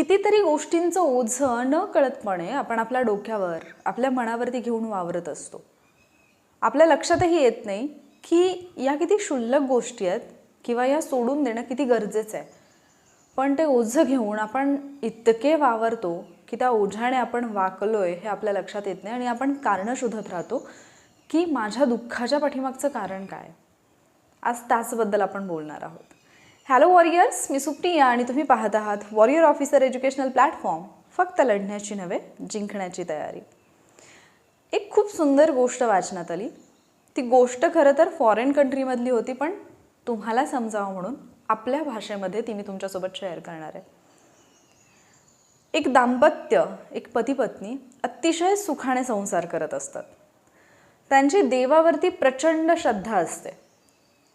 कितीतरी गोष्टींचं ओझं न कळतपणे आपण आपल्या डोक्यावर आपल्या मनावरती घेऊन वावरत असतो. आपल्या लक्षातही येत नाही की या किती क्षुल्लक गोष्टी आहेत किंवा या सोडून देणं किती गरजेचं आहे. पण ते ओझं घेऊन आपण इतके वावरतो की त्या ओझ्याने आपण वाकलोय हे आपल्या लक्षात येत नाही आणि आपण कारणं शोधत राहतो की माझ्या दुःखाच्या पाठीमागचं कारण काय? आज त्याचबद्दल आपण बोलणार आहोत. हॅलो वॉरियर्स मी सुप्रिया आणि तुम्ही पाहत आहात वॉरियर ऑफिसर एज्युकेशनल प्लॅटफॉर्म फक्त लढण्याची नव्हे जिंकण्याची तयारी. एक खूप सुंदर गोष्ट वाचण्यात आली. ती गोष्ट खरं तर फॉरेन कंट्रीमधली होती पण तुम्हाला समजावं म्हणून आपल्या भाषेमध्ये ती मी तुमच्यासोबत शेअर करणार आहे. एक दाम्पत्य एक पती पत्नी अतिशय सुखाने संसार करत असतात. त्यांची देवावरती प्रचंड श्रद्धा असते.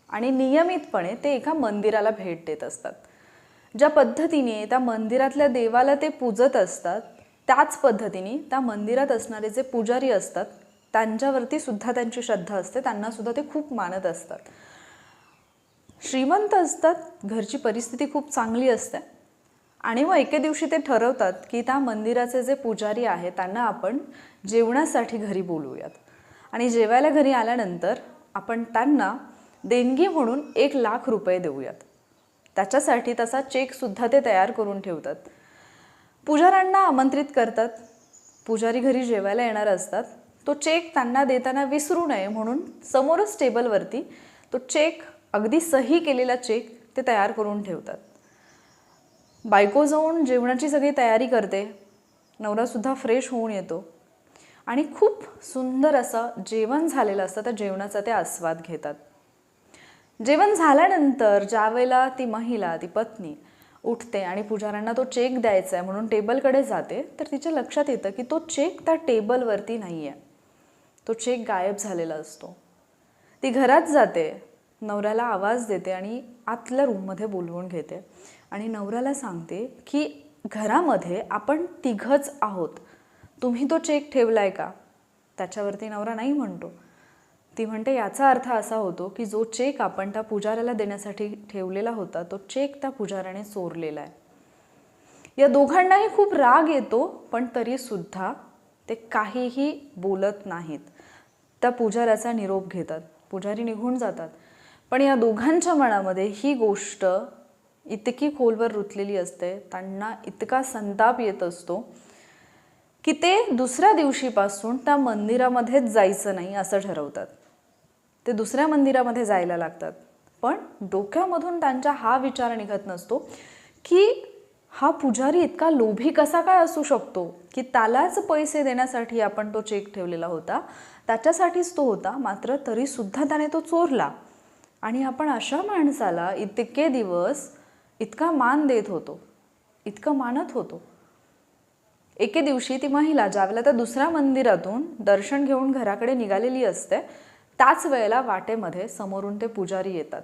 आणि नियमितपणे ते एका मंदिराला भेट देत असतात. ज्या पद्धतीने त्या मंदिरातल्या देवाला ते पूजत असतात त्याच पद्धतीने त्या मंदिरात असणारे जे पुजारी असतात त्यांच्यावरती सुद्धा त्यांची श्रद्धा असते त्यांना सुद्धा ते खूप मानत असतात. श्रीमंत असतात घरची परिस्थिती खूप चांगली असते. आणि मग एके दिवशी ते ठरवतात की त्या मंदिराचे जे पुजारी आहे त्यांना आपण जेवणासाठी घरी बोलवूयात. आणि जेवायला घरी आल्यानंतर आपण त्यांना देणगी म्हणून एक लाख रुपये देऊयात. त्याच्यासाठी तसा चेकसुद्धा ते तयार करून ठेवतात. पुजाऱ्यांना आमंत्रित करतात. पुजारी घरी जेवायला येणार असतात. तो चेक त्यांना देताना विसरू नये म्हणून समोरच टेबलवरती तो चेक अगदी सही केलेला चेक ते तयार करून ठेवतात. बायको जाऊन जेवणाची सगळी तयारी करते. नवरासुद्धा फ्रेश होऊन येतो. आणि खूप सुंदर असं जेवण झालेलं असतं. त्या जेवणाचा ते आस्वाद घेतात. जेवण झाल्यानंतर ज्यावेळेला ती महिला ती पत्नी उठते आणि पुजाऱ्यांना तो चेक द्यायचा आहे म्हणून टेबलकडे जाते तर तिच्या लक्षात येतं की तो चेक त्या टेबलवरती नाही आहे तो चेक गायब झालेला असतो. ती घरात जाते नवऱ्याला आवाज देते आणि आतल्या रूममध्ये बोलवून घेते आणि नवऱ्याला सांगते की घरामध्ये आपण तिघंच आहोत. तुम्ही तो चेक ठेवला आहे का? त्याच्यावरती नवरा नाही म्हणतो. ती म्हणते याचा अर्थ असा होतो की जो चेक आपण त्या पुजाऱ्याला देण्यासाठी ठेवलेला होता तो चेक त्या पुजाऱ्याने चोरलेला आहे. या दोघांनाही खूप राग येतो पण तरीसुद्धा ते काहीही बोलत नाहीत. त्या पुजाऱ्याचा निरोप घेतात. पुजारी निघून जातात. पण या दोघांच्या मनामध्ये ही गोष्ट इतकी खोलवर रुतलेली असते त्यांना इतका संताप येत असतो की ते दुसऱ्या दिवशीपासून त्या मंदिरामध्येच जायचं नाही असं ठरवतात. ते दुसऱ्या मंदिरामध्ये जायला लागतात. पण डोक्यामधून त्यांच्या हा विचार निघत नसतो की हा पुजारी इतका लोभी कसा काय असू शकतो? की त्यालाच पैसे देण्यासाठी आपण तो चेक ठेवलेला होता. त्याच्यासाठीच तो होता मात्र तरीसुद्धा त्याने तो चोरला. आणि आपण अशा माणसाला इतके दिवस इतका मान देत होतो इतकं मानत होतो. एके दिवशी ती महिला ज्यावेळेला त्या दुसऱ्या मंदिरातून दर्शन घेऊन घराकडे निघालेली असते त्याच वेळेला वाटेमध्ये समोरून ते पुजारी येतात.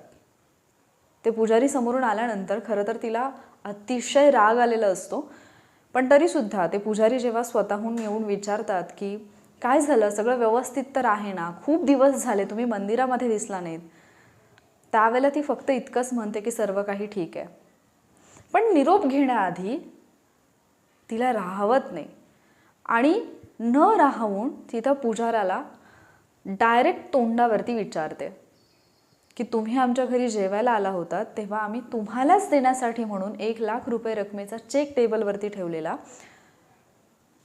ते पुजारी समोरून आल्यानंतर खरं तर तिला अतिशय राग आलेला असतो. पण तरीसुद्धा ते पुजारी जेव्हा स्वतःहून येऊन विचारतात की काय झालं? सगळं व्यवस्थित तर आहे ना? खूप दिवस झाले तुम्ही मंदिरामध्ये दिसला नाहीत. त्यावेळेला ती फक्त इतकंच म्हणते की सर्व काही ठीक आहे. पण निरोप घेण्याआधी तिला राहवत नाही. आणि न राहवून तिथं पुजाऱ्याला पुजाराला डायरेक्ट तोंडावरती विचारते की तुम्ही आमच्या घरी जेवायला आला होता तेव्हा आम्ही तुम्हालाच देण्यासाठी म्हणून एक लाख रुपये रकमेचा चेक टेबलवरती ठेवलेला.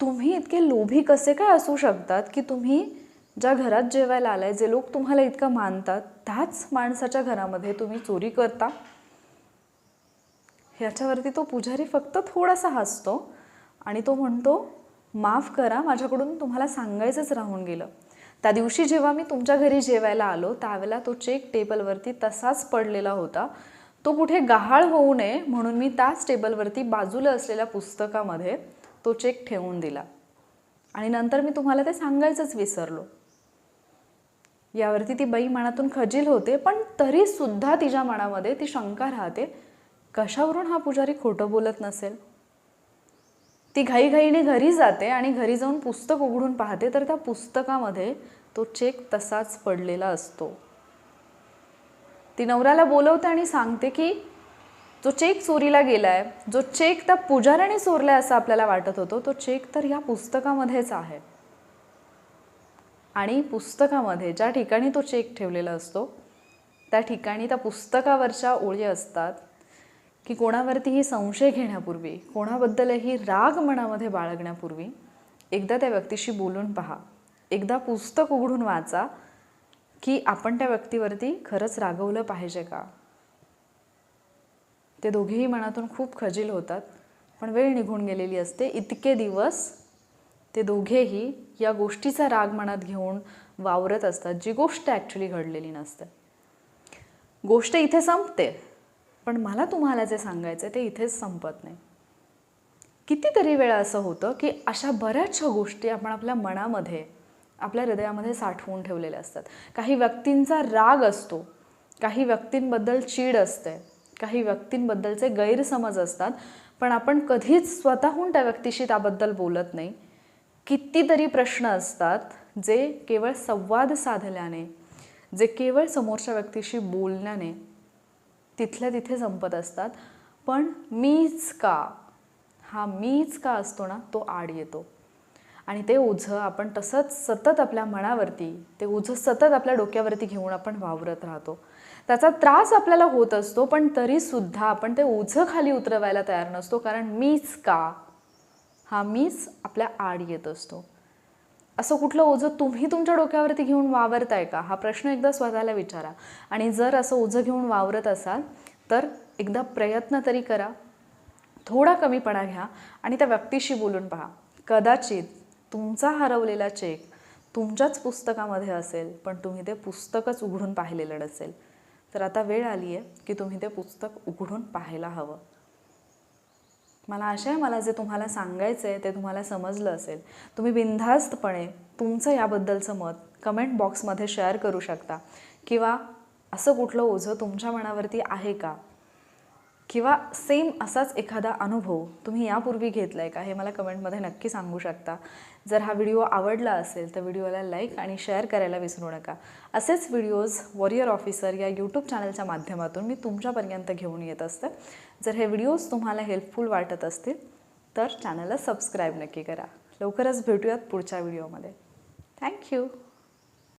तुम्ही इतके लोभी कसे काय असू शकतात की तुम्ही ज्या घरात जेवायला आलाय जे लोक तुम्हाला इतकं मानतात त्याच माणसाच्या घरामध्ये तुम्ही चोरी करता? ह्याच्यावरती तो पुजारी फक्त थोडासा हसतो आणि तो म्हणतो माफ करा माझ्याकडून तुम्हाला सांगायचंच राहून गेलं. त्या दिवशी जेव्हा मी तुमच्या घरी जेवायला आलो त्यावेळेला तो चेक टेबलवरती तसाच पडलेला होता. तो कुठे गहाळ होऊ नये म्हणून मी त्याच टेबलवरती बाजूला असलेल्या पुस्तकामध्ये तो चेक ठेवून दिला. आणि नंतर मी तुम्हाला ते सांगायचंच विसरलो. यावरती ती बाई मनातून खजील होते पण तरीसुद्धा तिच्या मनामध्ये ती शंका राहते कशावरून हा पुजारी खोटं बोलत नसेल? ती घाईघाईने घरी जाते आणि घरी जाऊन पुस्तक उघडून पाहते तर त्या पुस्तकामध्ये तो चेक तसाच पडलेला असतो. ती नवऱ्याला बोलवते आणि सांगते की जो चेक चोरीला गेला आहे जो चेक त्या पुजाऱ्याने चोरलाय असं आपल्याला वाटत होतं तो चेक तर या पुस्तकामध्येच आहे. आणि पुस्तकामध्ये ज्या ठिकाणी तो चेक ठेवलेला असतो त्या ठिकाणी त्या पुस्तकावरच्या ओळी असतात की कोणावरतीही संशय घेण्यापूर्वी कोणाबद्दलही राग मनामध्ये बाळगण्यापूर्वी एकदा त्या व्यक्तीशी बोलून पहा. एकदा पुस्तक उघडून वाचा की आपण त्या व्यक्तीवरती खरंच रागवलं पाहिजे का? ते दोघेही मनातून खूप खजील होतात पण वेळ निघून गेलेली असते. इतके दिवस ते दोघेही या गोष्टीचा राग मनात घेऊन वावरत असतात जी गोष्ट ॲक्च्युली घडलेली नसते. गोष्ट इथे संपते. पण मला तुम्हाला जे सांगायचं ते इथेच संपत नाही. कितीतरी वेळा असं होतं की अशा बऱ्याचशा गोष्टी आपण आपल्या मनामध्ये आपल्या हृदयामध्ये साठवून ठेवलेल्या असतात. काही व्यक्तींचा राग असतो काही व्यक्तींबद्दल चीड असते काही व्यक्तींबद्दलचे गैरसमज असतात पण आपण कधीच स्वतःहून त्या व्यक्तीशी त्याबद्दल बोलत नाही. कितीतरी प्रश्न असतात जे केवळ संवाद साधल्याने जे केवळ समोरच्या व्यक्तीशी बोलण्याने तिथल्या तिथे संपत असतात. पण मीच का? हा मीच का असतो ना तो आड येतो. आणि ते ओझं आपण तसंच सतत आपल्या मनावरती ते ओझं सतत आपल्या डोक्यावरती घेऊन आपण वावरत राहतो. त्याचा त्रास आपल्याला होत असतो पण तरीसुद्धा आपण ते ओझं खाली उतरवायला तयार नसतो कारण मीच का? हा मीच आपल्या आड येत असतो. असं कुठलं ओझं तुम्ही तुमच्या डोक्यावरती घेऊन वावरताय का? हा प्रश्न एकदा स्वतःला विचारा. आणि जर असं ओझं घेऊन वावरत असाल तर एकदा प्रयत्न तरी करा. थोडा कमीपणा घ्या आणि त्या व्यक्तीशी बोलून पहा. कदाचित तुमचा हरवलेला चेक तुमच्याच पुस्तकामध्ये असेल पण तुम्ही ते पुस्तकच उघडून पाहिलेलं नसेल. तर आता वेळ आली आहे की तुम्ही ते पुस्तक उघडून पाहायला हवं. मला आशा आहे मला जे तुम्हाला सांगायचं आहे ते तुम्हाला समजलं असेल. तुम्ही बिनधास्तपणे तुमचं याबद्दलचं मत कमेंट बॉक्समध्ये शेअर करू शकता. किंवा असं कुठलं ओझं तुमच्या मनावरती आहे का? किंवा सेम असाच एखादा अनुभव तुम्ही यापूर्वी घेतला आहे का? हे मला कमेंटमध्ये नक्की सांगू शकता. जर हा व्हिडिओ आवडला असेल तर व्हिडिओला लाईक आणि शेअर करायला विसरू नका. असेच व्हिडिओज वॉरियर ऑफिसर या यूट्यूब चॅनलच्या माध्यमातून मी तुमच्यापर्यंत घेऊन येत असते. जर हे व्हिडिओज तुम्हाला हेल्पफुल वाटत असतील तर चॅनलला सबस्क्राईब नक्की करा. लवकरच भेटूयात पुढच्या व्हिडिओमध्ये थँक्यू